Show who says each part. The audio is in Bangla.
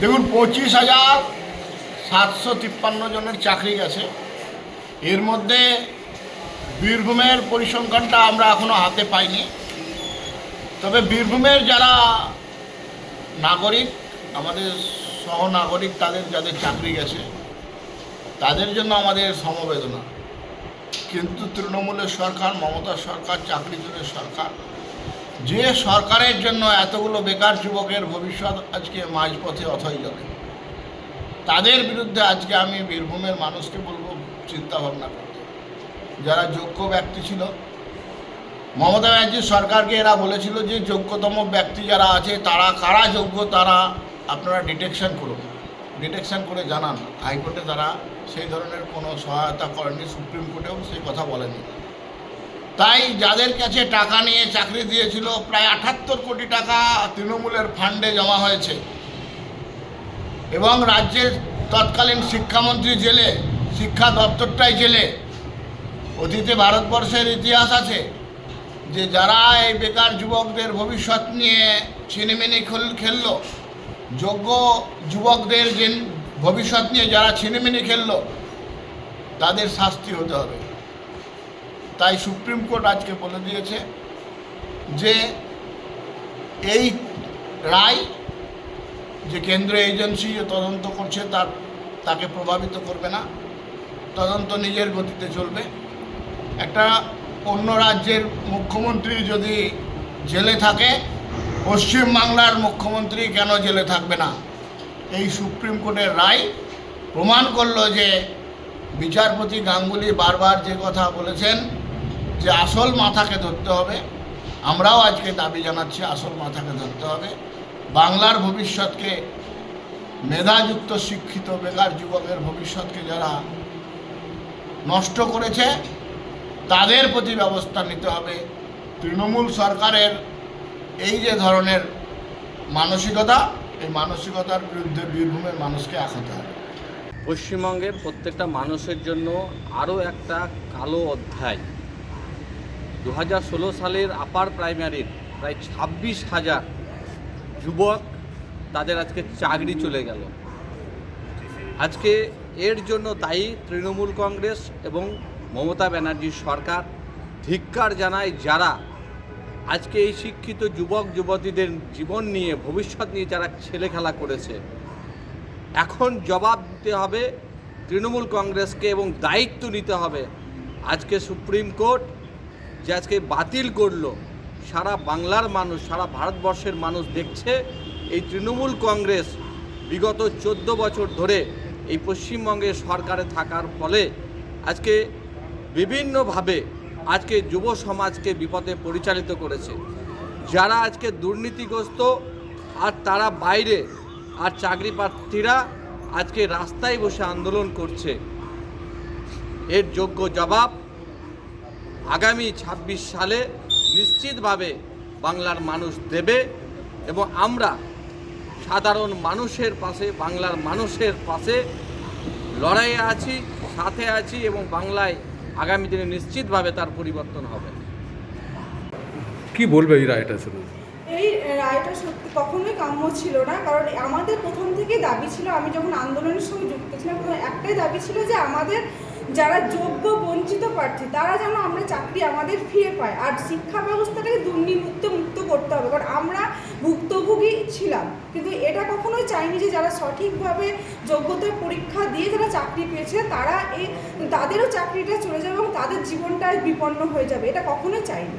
Speaker 1: দেখুন, পঁচিশ হাজার সাতশো তিপ্পান্ন জনের চাকরি গেছে। এর মধ্যে বীরভূমের পরিসংখ্যানটা আমরা এখনও হাতে পাইনি। তবে বীরভূমের যারা নাগরিক, আমাদের সহনাগরিক, তাদের যাদের চাকরি গেছে, তাদের জন্য আমাদের সমবেদনা। কিন্তু তৃণমূলের সরকার, মমতা সরকার চাকরিজনের সরকার যে সরকারের জন্য এতগুলো বেকার যুবকের ভবিষ্যৎ আজকে মাঝপথে অথই যাবে তাদের বিরুদ্ধে আজকে আমি বীরভূমের মানুষকে বলব চিন্তা ভাবনা করতে। যারা যোগ্য ব্যক্তি ছিল, মমতা ব্যানার্জির সরকারকে এরা বলেছিল যে যোগ্যতম ব্যক্তি যারা আছে, তারা কারা যোগ্য তারা আপনারা ডিটেকশন করুন। ডিটেকশন করে জানান। হাইকোর্টে তারা সেই ধরনের কোনো সহায়তা করেনি, সুপ্রিম কোর্টেও সেই কথা বলেনি। তাই যাদের কাছে টাকা নিয়ে চাকরি দিয়েছিল, প্রায় আটাত্তর কোটি টাকা তৃণমূলের ফান্ডে জমা হয়েছে। এবং রাজ্যের তৎকালীন শিক্ষামন্ত্রী জেলে, শিক্ষা দপ্তরটাই জেলে। অতীতে ভারতবর্ষের ইতিহাস আছে যে যারা এই বেকার যুবকদের ভবিষ্যৎ নিয়ে ছিনিমিনি খেললো, যোগ্য যুবকদের যে ভবিষ্যৎ নিয়ে যারা ছিনিমিনি খেললো, তাদের শাস্তি হতে হবে। তাই সুপ্রিম কোর্ট আজকে বলে দিয়েছে যে এই রায় যে কেন্দ্রীয় এজেন্সি যে তদন্ত করছে তার, তাকে প্রভাবিত করবে না। তদন্ত নিজের গতিতে চলবে। একটা অন্য রাজ্যের মুখ্যমন্ত্রী যদি জেলে থাকে পশ্চিম বাংলার মুখ্যমন্ত্রী কেন জেলে থাকবে না? এই সুপ্রিম কোর্টের রায় প্রমাণ করল যে বিচারপতি গাঙ্গুলি বারবার যে কথা বলেছেন যে আসল মাথাকে ধরতে হবে। আমরাও আজকে দাবি জানাচ্ছি, আসল মাথাকে ধরতে হবে। বাংলার ভবিষ্যৎকে মেধাযুক্ত, শিক্ষিত, বেকার যুবকের ভবিষ্যৎকে যারা নষ্ট করেছে, তাদের প্রতি ব্যবস্থা নিতে হবে। তৃণমূল সরকারের এই যে ধরনের মানসিকতা, এই মানসিকতার বিরুদ্ধে বীরভূমের মানুষকে আঁকাতে হবে।
Speaker 2: পশ্চিমবঙ্গের প্রত্যেকটা মানুষের জন্য আরও একটা কালো অধ্যায়। দু হাজার ষোলো সালের আপার প্রাইমারির প্রায় ছাব্বিশ হাজার যুবক তাদের আজকে চাকরি চলে গেল। আজকে এর জন্য দায়ী তৃণমূল কংগ্রেস এবং মমতা ব্যানার্জির সরকার ধিক্কার জানায় যারা আজকে এই শিক্ষিত যুবক, যুবতীদের জীবন নিয়ে, ভবিষ্যৎ নিয়ে যারা ছেলে খেলা করেছে। এখন জবাব দিতে হবে তৃণমূল কংগ্রেসকে এবং দায়িত্ব নিতে হবে। আজকে সুপ্রিম কোর্ট যে আজকে বাতিল করল। সারা বাংলার মানুষ, সারা ভারতবর্ষের মানুষ দেখছে এই তৃণমূল কংগ্রেস বিগত চোদ্দ বছর ধরে এই পশ্চিমবঙ্গের সরকারে থাকার ফলে আজকে বিভিন্নভাবে আজকে যুব সমাজকে বিপদে পরিচালিত করেছে। যারা আজকে দুর্নীতিগ্রস্ত আর তারা বাইরে আর চাকরি প্রার্থীরা আজকে রাস্তায় বসে আন্দোলন করছে। এর যোগ্য জবাব আগামী ২৬ সালে নিশ্চিতভাবে বাংলার মানুষ দেবে এবং আমরা সাধারণ মানুষের পাশে বাংলার মানুষের পাশে লড়াইয়ে আছি সাথে আছি এবং বাংলায় আগামী দিনে নিশ্চিতভাবে তার পরিবর্তন হবে।
Speaker 3: কি বলবে এই রায়টা শুনে?
Speaker 4: এই রায়টা সত্যি কখনোই কাম্য ছিল না কারণ আমাদের প্রথম থেকেই দাবি ছিল আমি যখন আন্দোলনের সঙ্গে যুক্ত ছিলাম তখন একটাই দাবি ছিল যে আমাদের যারা যোগ্য, বঞ্চিত প্রার্থী, তারা যেন আমরা চাকরি আমাদের ফিরে পায়। আর শিক্ষা ব্যবস্থাটাকে দুর্নীমুক্ত মুক্ত করতে হবে। কারণ আমরা ভুক্তভোগী ছিলাম, কিন্তু এটা কখনোই চাইনি যে যারা সঠিকভাবে যোগ্যতার পরীক্ষা দিয়ে যারা চাকরি পেয়েছে, তারা এই তাদেরও চাকরিটা চলে যাবে এবং তাদের জীবনটা বিপন্ন হয়ে যাবে। এটা কখনোই চাইনি।